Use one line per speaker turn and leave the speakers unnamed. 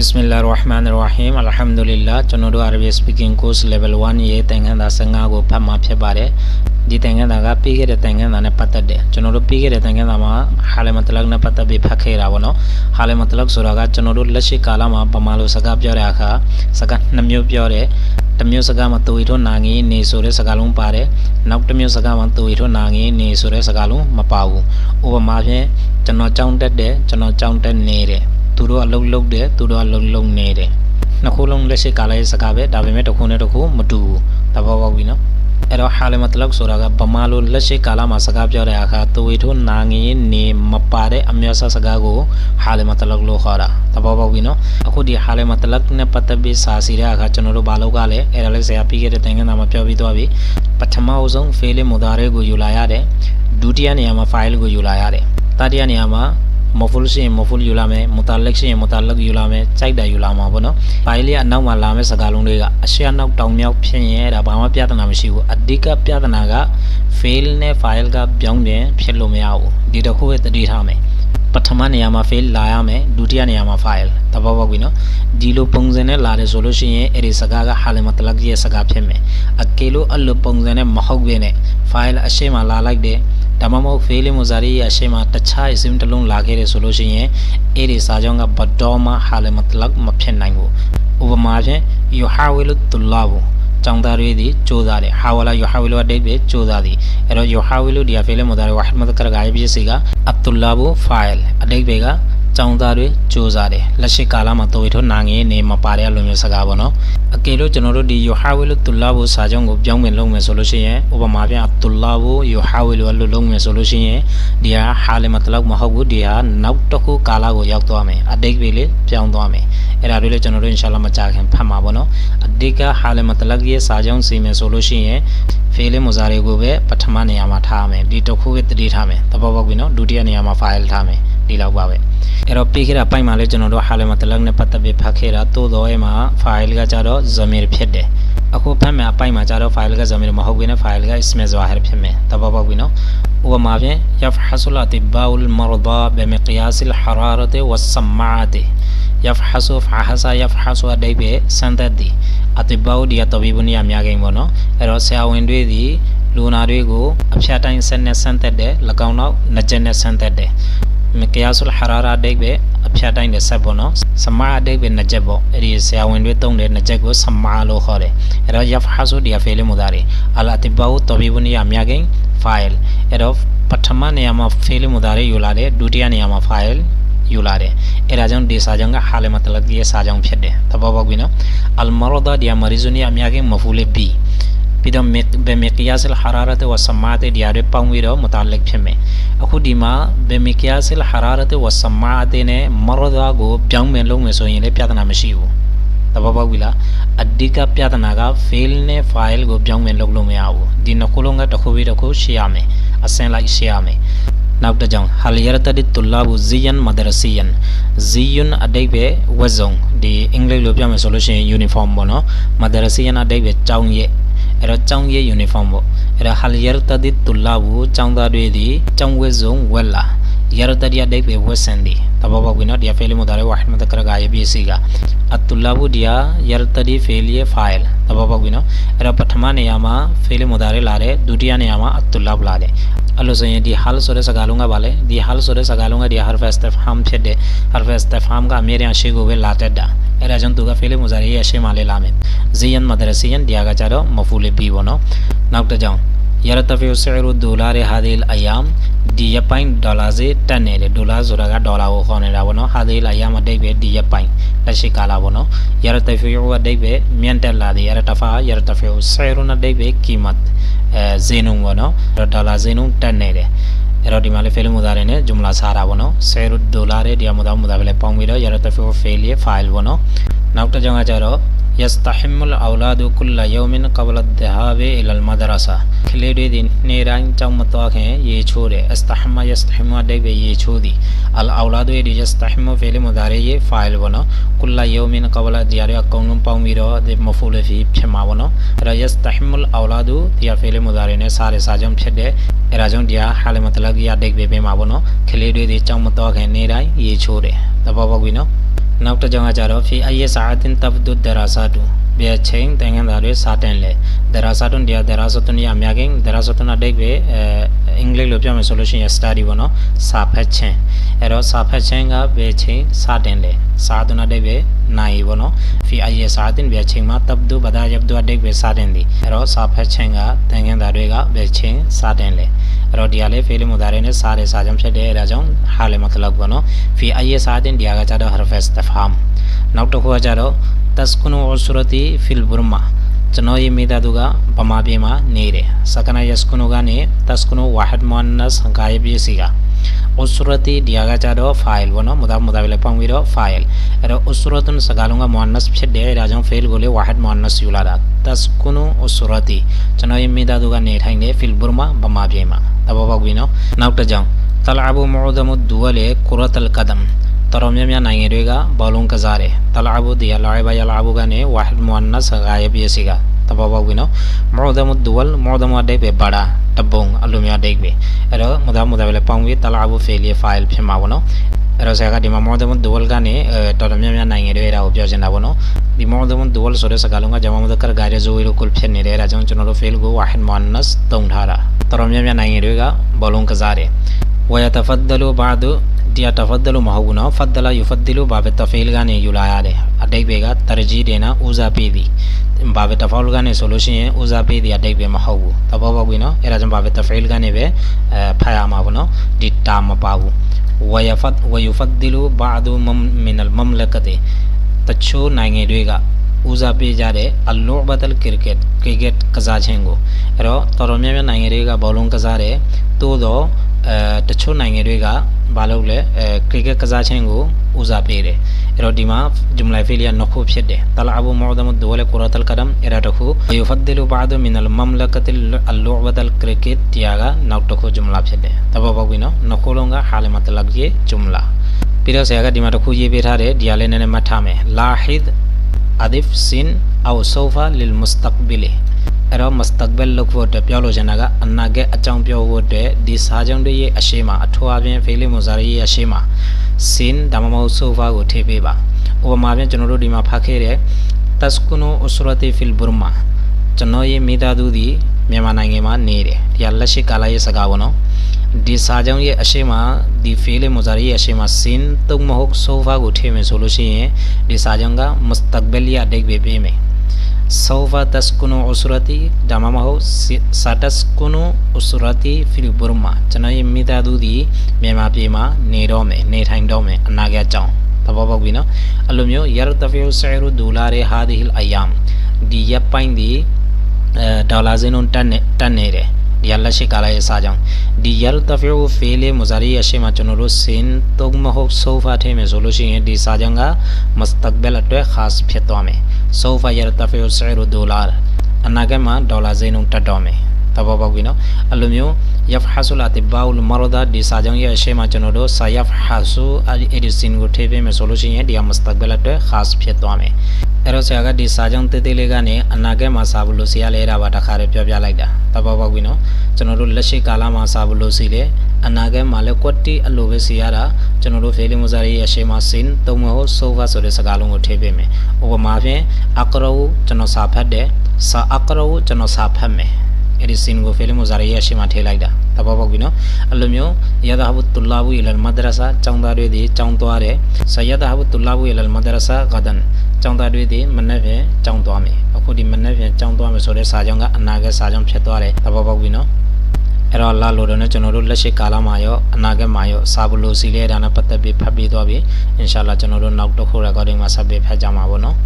Bismillah ar-Rahman ar-Rahim Alhamdulillah ကျွန်တော်တို့ Arabic speaking course level 1ရဲ့သင်ခန်းစာ15ကိုဖတ်မှာဖြစ်ပါတယ်ဒီသင်ခန်းစာကပြီးခဲ့တဲ့သင်ခန်းစာနဲ့ပတ်သက်တယ်ကျွန်တော်တို့ပြီးခဲ့တဲ့သင်ခန်းစာမှာဟာလမတလကနဲ့ပတ်သက်ပြီးဖတ်ခဲ့တာပေါ့နော်ဟာလမတလကဆိုတာကကျွန်တော်တို့လက်ရှိကာလမှာဗမာလိုစကားပြောတဲ့အခါစကားနှစ်မျိုးပြောတယ်တစ်မျိုးစကားမှာတူရီထွန်းနာငီနေဆိုတဲ့စကားလုံးပါတယ်နောက်တစ်မျိုးစကားမှာတူရီထွန်းနာငီနေဆိုတဲ့စကားလုံးမပါဘူးဥပမာဖြင့်ကျွန်တော်ကြောင်းတက်တယ်ကျွန်တော်ကြောင်းတက်နေတယ် သူတို့အလုံးလုံးတယ်သူတို့အလုံးလုံးနေတယ်နှစ်ခုလုံးလက်ရှိကာလရဲ့စကားပဲဒါပေမဲ့တစ်ခုနဲ့တစ်ခုမတူဘူးသဘောပေါက်ပြီနော်အဲ့တော့ဟာလမတလကဆိုတာကဗမာလိုလက်ရှိကာလမှာစကားပြောတဲ့အခါသူဝေထုနာငင်းနေမပါတဲ့အမျိုးအစားစကားကိုဟာလမတလကလို့ခေါ်တာသဘောပေါက်ပြီနော်အခုဒီဟာလမတလကနဲ့ပတ်သက်ပြီးစာစီတဲ့အခါကျွန်တော်တို့ဘာလုပ်ကလဲအဲ့ဒါလေးဆရာပြီးခဲ့တဲ့တင်ကန်းသားမှာပြောပြီးသွားပြီပထမအဆုံး fail မူသားတွေကိုယူလာရတယ်ဒုတိယနေရာမှာ file ကိုယူလာရတယ်တတိယနေရာမှာ မဖူလ်ရှိရင်မဖူလ်ယူလာမယ်မူတာလက်ရှိရင်မူတာလက်ယူလာမယ်ကြိုက်တယ်ယူလာမှာပေါ့နော်။ဘိုင်လေးကအနောက်မှာလာမယ့်စကားလုံးတွေကအရှေ့အနောက်တောင်မြောက်ဖြစ်ရင်အဲ့ဒါဘာမှပြဿနာမရှိဘူး။အဓိကပြဿနာက fail နဲ့ file ကပြောင်းပြန်ဖြစ်လို့မရဘူး။ဒီတစ်ခုပဲသတိထားမယ်။ပထမနေရာမှာ fail လာရမယ်ဒုတိယနေရာမှာ file တဘောပေါက်ပြီနော်ဒီလိုပုံစံနဲ့လာတယ်ဆိုလို့ရှိရင်အဲ့ဒီစကားကဟာလမတလကရဲ့စကားဖြစ်မယ်အကေလို့အဲ့လိုပုံစံနဲ့မဟုတ်ဘဲနဲ့ file အရှိမလာလိုက်တယ် ဒါမှမဟုတ် fail မူဇာရီရဲ့အရှိမတခြား isim တစ်လုံးလာခဲ့တယ်ဆိုလို့ရှိရင်အဲ့ဒီစာကြောင်းကဘတော်မှဟာလမတလကမဖြစ်နိုင်ဘူးဥပမာဖြင့် yuhawilu tullabu ကျောင်းသားတွေဒီကြိုးစားတယ်ဟာဝလာယိုဟာဝီလူအတိတ်ပဲကြိုးစားသည်အဲ့တော့ယိုဟာဝီလူဒီအဖေလေမဒါရဝဟ်မဒကရဂိုင်ပြည့်စီကအဗ်ဒူလာဘူဖိုင်အတိတ်ပဲက ကျောင်းသားတွေကြိုးစားတယ်လက်ရှိကာလမှာတော်ရီထွန်းနာငယ်နေမပါတဲ့လူမျိုးစကားပေါ့နော်အကယ်လို့ကျွန်တော်တို့ဒီယိုဟာဝီလူတူလာဘူစာကြောင်းကိုပြောင်းပင်လုပ်မယ်ဆိုလို့ရှိရင်ဥပမာပြန်အဗ်ဒူလာဘူယိုဟာဝီလူအလုပ်လုပ်မယ်ဆိုလို့ရှိရင်ဒီဟာဟာလေမတလောက်မဟုတ်ဘူးဒီဟာနောက်တစ်ခုကာလကိုရောက်သွားမယ်အတိတ်ပဲလေပြောင်းသွားမယ်အဲ့ဒါတွေလည်းကျွန်တော်တို့အင်ရှာလာမကြခင်ဖတ်မှာပေါ့နော်အဓိကဟာလေမတလက်ရဲ့စာကြောင်းစီမယ်ဆိုလို့ရှိရင်ဖေးလေးမူဇာတွေကိုပဲပထမနေရာမှာထားမယ်ဒီတစ်ခုပဲတတိထားမယ်သဘောပေါက်ပြီနော်ဒုတိယနေရာမှာ file ထားမယ် ဒီလောက်ပါပဲအဲ့တော့ပြီးခဲ့တဲ့ပိုက်မှာလည်းကျွန်တော်တို့ဟာလေမတလက်နဲ့ပတ်သက်ပြီးဖတ်ခဲ့တာတိုးတော့အဲ့မှာ file ကကြတော့ zamir ဖြစ်တယ်အခုဖတ်မယ်အပိုက်မှာကြတော့ file က zamir မဟုတ်ဘဲနဲ့ file က ism zahir ဖြစ်မယ်သဘောပေါက်ပြီနော်ဥပမာဖြင့် yafhasul atibaul marda bimiqyas al hararati was sam'ati yafhasu fahasa yafhasu အတိတ်ပဲစံသက်သည်အတိဘောဒီယတဘီဘုနီယများကိန်းပေါ့နော်အဲ့တော့ဆရာဝန်တွေဒီလူနာတွေကိုအဖျားတိုင်းဆက်နဲ့ဆန်းသက်တယ်၎င်းနောက်နကြက်နဲ့ဆန်းသက်တယ်မ ကယာဆုလ်ဟာရာရာဒိတ်ပဲအဖျားတိုင်းနဲ့ဆက်ပေါ့နော်စမာအဒိတ်ပဲနကြက်ပေါ့အဲ့ဒီဆရာဝန်တွေတုံးတဲ့နကြက်ကိုစမာလို့ခေါ်တယ်အဲ့တော့ yafhasu ဒီယဖေလီမူဒါရီအလာတိဘောတဘီဘုနီယများကိန်း file အဲ့တော့ပထမနေရာမှာ fail မူဒါရီယူလာတယ်ဒုတိယနေရာမှာ file ယူလာတယ်အဲ့ဒါကြောင့်ဒီစာကြောင်းကဟာလမတလကရဲ့စာကြောင်းဖြစ်တယ်သဘောပေါက်ပြီနော်အလ်မရဒါဒီအမရီဇူနီအများကြီးမဖူလေဘီ ပြီးတော့ဘယ်မီကီယာဆလ်ဟာရာရတ်ဝဆမာတ်ဒီအရပေါင်းပြီးတော့မတလက်ဖြစ်မယ်အခုဒီမှာဘယ်မီကီယာဆလ်ဟာရာရတ်ဝဆမာတ်နဲ့မရဒါကိုပြောင်းမယ်လုပ်မယ်ဆိုရင်လည်းပြဿနာမရှိဘူးသဘောပေါက်ပြီလားအဓိကပြဿနာက fail နဲ့ file ကိုပြောင်းမယ်လုပ်လို့မရဘူးဒီနှစ်ခုလုံးကတစ်ခုပြီးတစ်ခုရှင်းရမယ်အစင်လိုက်ရှင်းရမယ်နောက်တစ်ကြောင်ဟလ်ယရတဒီတူလာဘူဇီယန်မဒရစီယန်ဇီယွန်အတိတ်ပဲဝက်စုံဒီအင်္ဂလိပ်လိုပြောမယ်ဆိုလို့ရှိရင် uniform ပေါ့နော်မဒရစီယန်အတိတ်ပဲကျောင်းရဲ့ အဲ့တော့ကျောင်းရဲ့ uniform ပေါ့အဲ့တော့ဟလ်ယရတဒီတူလာဘူကျောင်းသားတွေဒီကျောင်းဝက်စုံဝက်လာယရတဒီအတိတ်ပဲဝက်ဆန်ဒီတဘောပေါက်ပြီနော်ဒီဖေလီမိုဒါရဲဝါဟ်မဒကရဂါရဲ့ပြည့်စီကအတူလာဘူဒီယာယရတဒီဖေလီရဲ့ file တဘောပေါက်ပြီနော်အဲ့တော့ပထမနေရာမှာဖေလီမိုဒါရဲလာတယ်ဒုတိယနေရာမှာအတူလာဘူးလာတယ်အဲ့လိုဆိုရင်ဒီ hal ဆိုတဲ့စကားလုံးကပါလေဒီ hal ဆိုတဲ့စကားလုံးကဒီ harf istifham ဖြစ်တဲ့ harf istifham ကအမြဲတမ်းရှေ့ကိုပဲလာတတ်တာ အဲ့ဒါကြောင့်သူက fail မူဇာရီရဲ့ရှေ့မှာလေးလာမယ် ziyan madrasiyan ဒီကကြတော့ maful bi ပေါ့နော်နောက်တစ်ကြောင် yartafiu si'ru dollar hadhihi al-ayyam ဒီရပိုင်းဒေါ်လာဈေးတက်နေတယ်ဒေါ်လာဆိုတာကဒေါ်လာကိုခေါ်နေတာပေါ့နော် hadhihi al-ayyam အတိတ်ပဲဒီရပိုင်းလက်ရှိကာလပေါ့နော် yartafiu အတိတ်ပဲမြင့်တက်လာတယ် yartafa yartafiu si'ru အတိတ်ပဲ qimat အဲဈေးနှုန်းပေါ့နော်ဒေါ်လာဈေးနှုန်းတက်နေတယ် အဲ့တော့ဒီမှာလေး fail မူသားတွေနဲ့ဂျုံလာစားတာပေါ့နော်0ဒေါ်လာရဲ့ဒီမူသားမူသားပဲလေးပေါင်းပြီးတော့ yartafiu fail file ပေါ့နော်နောက်တစ်ကြောင်းကကြတော့ yastahimul awladu kulla yawmin qabla adh-dhahabi ila al-madrasa ကလေးတွေဒီနေ့တိုင်းကြောက်မသွားခင်ရေချိုးတယ် astahma yastahima အဓိပ္ပာယ်ရေချိုးသည် al awladu ရဲ့ yastahimu fi'l mudari ရဲ့ file ပေါ့နော် kulla yawmin qabla ဒီအရအကုန်လုံးပေါင်းပြီးတော့ဒီ maf'ul ဖြစ်မှာပေါ့နော်အဲ့တော့ yastahimul awladu ဒီ fi'l mudari နဲ့စားတဲ့စာကြောင့်ဖြစ်တဲ့အဲ့ဒါကြောင့်ဒီဟာ hal matlaqi အဓိပ္ပာယ်ပေးမှာပေါ့နော်ကလေးတွေဒီကြောက်မသွားခင်နေ့တိုင်းရေချိုးတယ်သဘောပေါက်ပြီနော် နောက်တစ်ကြောင်းက ကြတော့ဖီအယစာအတင်တဘဒုဒရာဆာတူဘယ်ချင်းတန်ခမ်းသားတွေစာတင်လဲဒရာဆာတွန်ဒီယာဒရာဆာတွန်ရအများကြီးဒရာဆာတွန်အတိတ်ပဲအဲအင်္ဂလိပ်လိုပြောမယ်ဆိုလို့ရှိရင် study ပေါ့နော်စာဖတ်ခြင်းအဲ့တော့စာဖတ်ခြင်းကဘယ်ချင်းစာတင်လဲစာတွန်အတိတ်ပဲနိုင်ပေါ့နော်ဖီအယစာအတင်ဘယ်ချင်းမှာတဘဒုဘဒါယဘဒုအတိတ်ပဲစာတင်သည်အဲ့တော့စာဖတ်ခြင်းကတန်ခမ်းသားတွေကဘယ်ချင်းစာတင်လဲအဲ့တော့ဒီဟာလေးဖေးလေးမူသားတွေနဲ့စားတယ်စားကြောင့်ဖြစ်တယ်အဲဒါကြောင့်ဟာလေမတလောက်ပေါ့နော်ဖီအယစာအတင်ဒီဟာကကြတော့ harf istifham နောက်တစ်ခုကကြတော့ taskunu usrati fil burma ကျွန်တော်ရေးမိသားစုကဗမာပြည်မှာနေတယ်စကနာယစကုနုကနေ taskunu wahid muannas ဂါယပြည့်စီက usrati ဒီဟာကကြတော့ file ပေါ့နော်မူသားမူသားပဲပေါင်းပြီးတော့ file အဲ့တော့ usratun စကားလုံးက muannas ဖြစ်တယ်ဒါကြောင့် fail ကိုလေ wahid muannas ယူလာတာ taskunu usrati ကျွန်တော်ရေးမိသားစုကနေထိုင်တယ် fil burma ဗမာပြည်မှာသဘောပေါက်ပြီနော်နောက်တစ်ကြောင်း tal'abu mu'damu duwali kurat al-qadam တော်တော်များများနိုင်ငံတွေကဘောလုံးကစားတယ်တလာဘူတရားလာရဘယလာဘူကနေဝါဟဒ်မွန်နစ်ဂါယပီစီကတဘောပေါက်ပြီနော်မောဒမဒူဝလ်မောဒမဒိတ်ပဲဘာဒါတဘုံအလိုမျိုးဒိတ်ပဲအဲ့တော့မဒါမဒါပဲပေါင်ပြီးတလာဘူဖေလီဖိုင်ဖြစ်မှာပေါ့နော်အဲ့တော့ဆရာကဒီမှာ more than dual ကနေတော်တော်များများနိုင်ငံတွေအဲ့ဒါကိုပြောချင်တာပေါ့နော်ဒီ more than dual ဆိုတဲ့စကားလုံးကဂျမမဒကရဂါရဇိုရီလိုကုလ်ဖြစ်နေတယ်အဲ့ဒါကြောင့်ကျွန်တော်တို့ fail ကို wahid muannas တုံထားတာတော်တော်များများနိုင်ငံတွေကဘောလုံးကစားတယ်ဝယတဖဒလူဘာဒူ တဖဒလမဟုတ်ဘူးနော်ဖဒလာယူဖဒလဘာဘတဖေးလကနေယူလာရတယ်အတိတ်ဘေကတရကြီးတယ်နော်ဦးစားပေးသည်ဘာဘတဖောလကနေဆိုလို့ရှိရင်ဦးစားပေးသည်အတိတ်ဘေမဟုတ်ဘူးသဘောပေါက်ပြီနော်အဲ့ဒါကြောင့်ဘာဘတဖေးလကနေပဲအဲဖတ်ရမှာပေါ့နော်ဒီတာမပါဘူးဝယဖတ်ဝယူဖဒလဘာဒူမမင်အလ်မမလကတေတချို့နိုင်ငံတွေကဦးစားပေးကြတဲ့အလောဘတ်လ်ကရစ်ကက်ကရစ်ကက်ကစားခြင်းကိုအဲ့တော့တော်တော်များများနိုင်ငံတွေကဘောလုံးကစားတယ်တိုးတော့ အဲတချို့နိုင်ငံတွေကဘာလုပ်လဲအဲကရစ်ကက်ကစားခြင်းကိုဦးစားပေးတယ်အဲ့တော့ဒီမှာဂျုမလာဖီလီယာနှစ်ခုဖြစ်တယ်တလာအဘူမူဒမဒဝလကူရတ်အလ်ကဒမ်အဲ့ဒါတစ်ခုယူဖဒလဘာဒမင်အလ်မမလကတ်အလ်လောဘတ်အလ်ကရစ်ကက်တရားကနောက်တစ်ခုဂျုမလာဖြစ်တယ်တဘောပေါက်ပြီနော်နှစ်ခုလုံးကဟာလမတ်လကရဲ့ဂျုမလာပြီးတော့ဆရာကဒီမှာတစ်ခုရေးပေးထားတယ်ဒီဟာလေးနည်းနည်းမှတ်ထားမယ်လာဟိဒ် adif sin aw sofa lil mustaqbili အဲ့တော့ mustaqbal လို့ဖို့အတွက်ပြောလို့ချင်တာကအနာဂတ်အကြောင်းပြောဖို့အတွက်ဒီစာကြောင်းတွေရဲ့အရှိမအထွားဖြင့်ဖေးလိမူဇာရီရဲ့အရှိမ sin ဒါမှမဟုတ် sofa ကိုထည့်ပေးပါဥပမာဖြင့်ကျွန်တော်တို့ဒီမှာဖတ်ခဲ့တဲ့ taskunu usrati fil burma ကျွန်တော်ရဲ့မိသားစုသည်မြန်မာနိုင်ငံမှာနေတယ်ဒီကလက်ရှိကာလရဲ့စကားပေါ့နော်ဒီစာကြောင်းရဲ့အရှိမဒီဖေးလေမူဇာရီရဲ့အရှိမ sin တုံမဟုတ် sofa ကိုထည့်မယ်ဆိုလို့ရှိရင်ဒီစာကြောင်းက mustaqbal ရအဓိပ္ပာယ်ပေးမယ် saufa taskunu usrati ဒါမှမဟုတ် sataskunu usrati fil burma ကျွန်တော်ရဲ့မိသားစုဒီမြန်မာပြည်မှာနေတော့မယ်နေထိုင်တော့မယ်အနာဂတ်ကြောင်းသဘောပေါက်ပြီနော်အဲ့လိုမျိုး yartafiu sayru dolari hadhihi al ayam ဒီရပ်ပိုင်းဒီအဲဒေါ်လာစင်းလုံးတက်နေတက်နေတယ် ဒီရလက်ရှိကာလရဲ့စာကြောင်းဒီရတဖီယိုဖေးလေးမူဇာရီရဲ့ရှေ့မှာကျွန်တော်တို့စင်သုံးမဟုတ်ဆိုဖာထဲမယ်ဆိုလို့ရှိရင်ဒီစာကြောင်းကမစတက်ဘယ်အတွက် khas ဖြစ်သွားမယ်ဆိုဖာရတဖီယိုဆယ်ရဒေါ်လာအနာဂတ်မှာဒေါ်လာဈေးနှုန်းတက်တော့မယ်သဘောပေါက်ပြီနော်အဲ့လိုမျိုး yafhasu al-atiba'u al-marada ဒီစာကြောင်းရဲ့အရှိမကျွန်တော်တို့ sayafhasu al-edison ကိုထည့်ပေးမယ်ဆိုလို့ရှိရင်ဒီက mustaqbal အတွက် khas ဖြစ်သွားမယ်အဲ့တော့ဆရာကဒီစာကြောင်းတေးသေးလေးကနေအနာဂတ်မှာစာဘလို့ဆရာလဲတာပါတခါတည်းပြောပြလိုက်တာသဘောပေါက်ပြီနော်ကျွန်တော်တို့လက်ရှိကာလမှာစာဘလို့စီလေအနာဂတ်မှာလည်း quality အလိုပဲစီရတာကျွန်တော်တို့ fail မစားရဲ့အရှိမ sin သုံးမဟုတ် sofa ဆိုတဲ့စကားလုံးကိုထည့်ပေးမယ်ဥပမာဖြင့် aqra'u ကျွန်တော်စာဖတ်တယ်စာ aqra'u ကျွန်တော်စာဖတ်မယ် အဲ့ဒီ sin ကို fail မစားရဲ့အရှိမထည့်လိုက်တာသဘောပေါက်ပြီနော်အဲ့လိုမျိုး yadhabu tullabu ila al-madrasa ကျောင်းသားတွေဒီကျောင်းသွားတယ် sayadhabu tullabu ila al-madrasa gadan ကျောင်းသားတွေဒီမနေ့ပြန်ကျောင်းသွားမယ်အခုဒီမနေ့ပြန်ကျောင်းသွားမယ်ဆိုတဲ့စာကြောင်းကအနာဂတ်စာကြောင်းဖြစ်သွားတယ်သဘောပေါက်ပြီနော်အဲ့တော့လာလို့တော့ကျွန်တော်တို့လက်ရှိကာလမှာရောအနာဂတ်မှာရောစာဘလို့စီလဲဒါနဲ့ပတ်သက်ပြီးဖတ်ပြီးသွားပြီအင်ရှာလာကျွန်တော်တို့နောက်တစ်ခု recording မှာဆက်ပြီးဖတ်ကြမှာပေါ့နော်